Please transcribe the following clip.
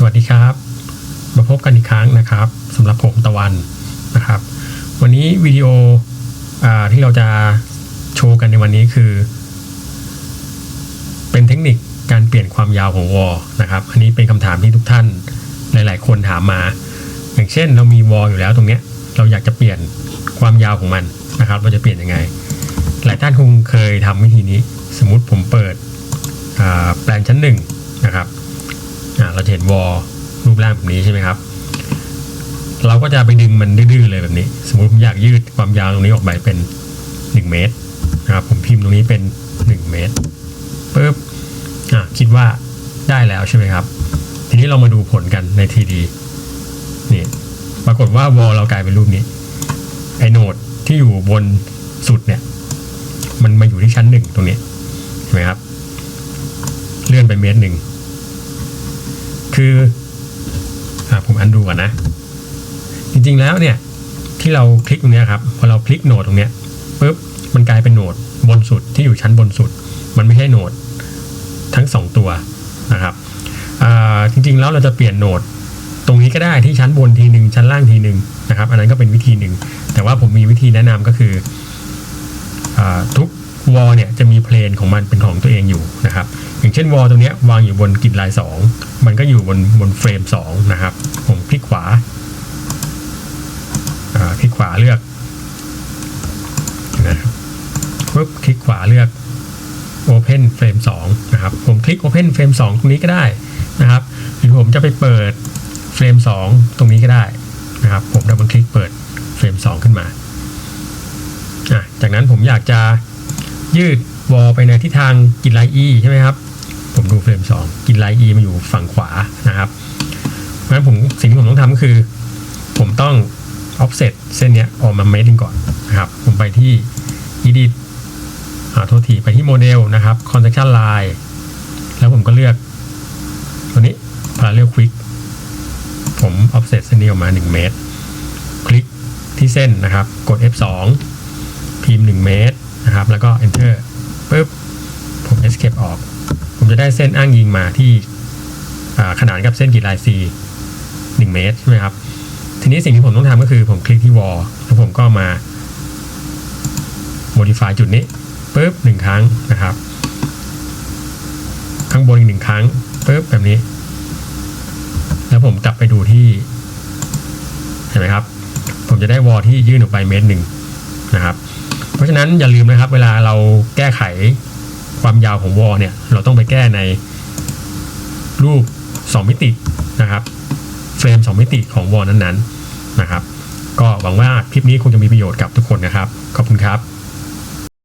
สวัสดีครับ มาพบกันอีกครั้งนะครับสำหรับผมตะวันนะครับ วันนี้วิดีโออที่เราจะโชว์กันในวันนี้คือ เป็นเทคนิคการเปลี่ยนความยาวของวอลนะครับ อันนี้เป็นคำถามที่ทุกท่านหลาย ๆ คนถามมา อย่างเช่นเรามีวอลอยู่แล้วตรงเนี้ยเราอยากจะเปลี่ยนความยาวของมันนะครับ เราจะเปลี่ยนยังไง หลายท่านคงเคยทำวิธีนี้ สมมติผมเปิดแปลนชั้นหนึ่งนะครับ เราจะเห็นวอลรูปร่างแบบนี้ใช่ไหมครับ เราก็จะไปดึงมันดื้อๆเลยแบบนี้ สมมติผมอยากยืดความยาวตรงนี้ออกไปเป็น 1 เมตรนะครับผมพิมพ์ตรงนี้เป็น 1 เมตรปุ๊บอะคิดว่าได้แล้วใช่ไหมครับ ทีนี้เรามาดูผลกันในทีดีนี่ปรากฏว่าวอลเรากลายเป็นรูปนี้ไอโนดที่อยู่บนสุดเนี่ยมันมาอยู่ที่ชั้นหนึ่งตรงนี้เห็นไหมครับ เลื่อนไปเมตรหนึ่ง คืออผมอันดูก่อนนะ จริงๆแล้วเนี่ยที่เราคลิกตรงเนี้ยครับพอเราคลิกโหนดตรงเนี้ยปุ๊บมันกลายเป็นโหนดบนสุดที่อยู่ชั้นบนสุด มันไม่ใช่โหนดทั้งสองตัวนะครับจริงๆแล้วเราจะเปลี่ยนโหนดตรงนี้ก็ได้ที่ชั้นบนทีหนึ่งชั้นล่างทีหนึ่งนะครับ อันนั้นก็เป็นวิธีหนึ่งแต่ว่าผมมีวิธีแนะนำก็คืออทุก วอลเนี่ยจะมีเพลนของมันเป็นของตัวเองอยู่นะครับ อย่างเช่นวอลตรงเนี้ยวางอยู่บนกริดลาย 2 มันก็อยู่บนบนเฟรม2นะครับ ผมคลิกขวาคลิกขวาเลือกนะครับปุ๊บคลิกขวาเลือก Open Frame 2นะครับ ผมคลิก Open Frame 2 ตรงนี้ก็ได้นะครับ หรือผมจะไปเปิดเฟรม 2 ตรงนี้ก็ได้นะครับ ผมดับเบิลคลิกเปิดเฟรม 2 ขึ้นมา จากนั้นผมอยากจะ ยืดวอลไปในทิศทางกินไลน์ E ใช่ไหมครับ ผมดูเฟรม2 กินไลน์ E มาอยู่ฝั่งขวานะครับเพราะฉะนั้นผมสิ่งที่ผมต้องทำก็คือ ผมต้อง offset เส้นเนี้ยออกมาเมตรหนึงก่อนนะครับ ผมไปที่ edit อ่าโทษทีไปที่โมเดลนะครับ construction line แล้วผมก็เลือก ตัวนี้ parallel quick ผม offset เส้นนี้ออกมา 1 เมตร คลิกที่เส้นนะครับ กด F2 พิมพ์ 1 เมตร นะครับ แล้วก็ enter ปุ๊บ ผม escape ออก ผมจะได้เส้นอ้างยิงมาที่ขนานกับเส้นกีดลาย C 1 เมตรใช่ไหมครับ ทีนี้สิ่งที่ผมต้องทำก็คือผมคลิกที่ wall แล้วผมก็มา modify จุดนี้ปุ๊บหนึ่งครั้งนะครับ ข้างบนอีกหนึ่งครั้งปุ๊บแบบนี้ แล้วผมกลับไปดูที่ เห็นไหมครับ ผมจะได้วอลที่ยื่นออกไปเมตรหนึ่งนะครับ เพราะฉะนั้นอย่าลืมนะครับ เวลาเราแก้ไขความยาวของวอลเนี่ย เราต้องไปแก้ในรูป 2 มิตินะครับ เฟรม 2 มิติของวอลนั้นๆนะครับ ก็หวังว่าคลิปนี้คงจะมีประโยชน์กับทุกคนนะครับ ขอบคุณครับ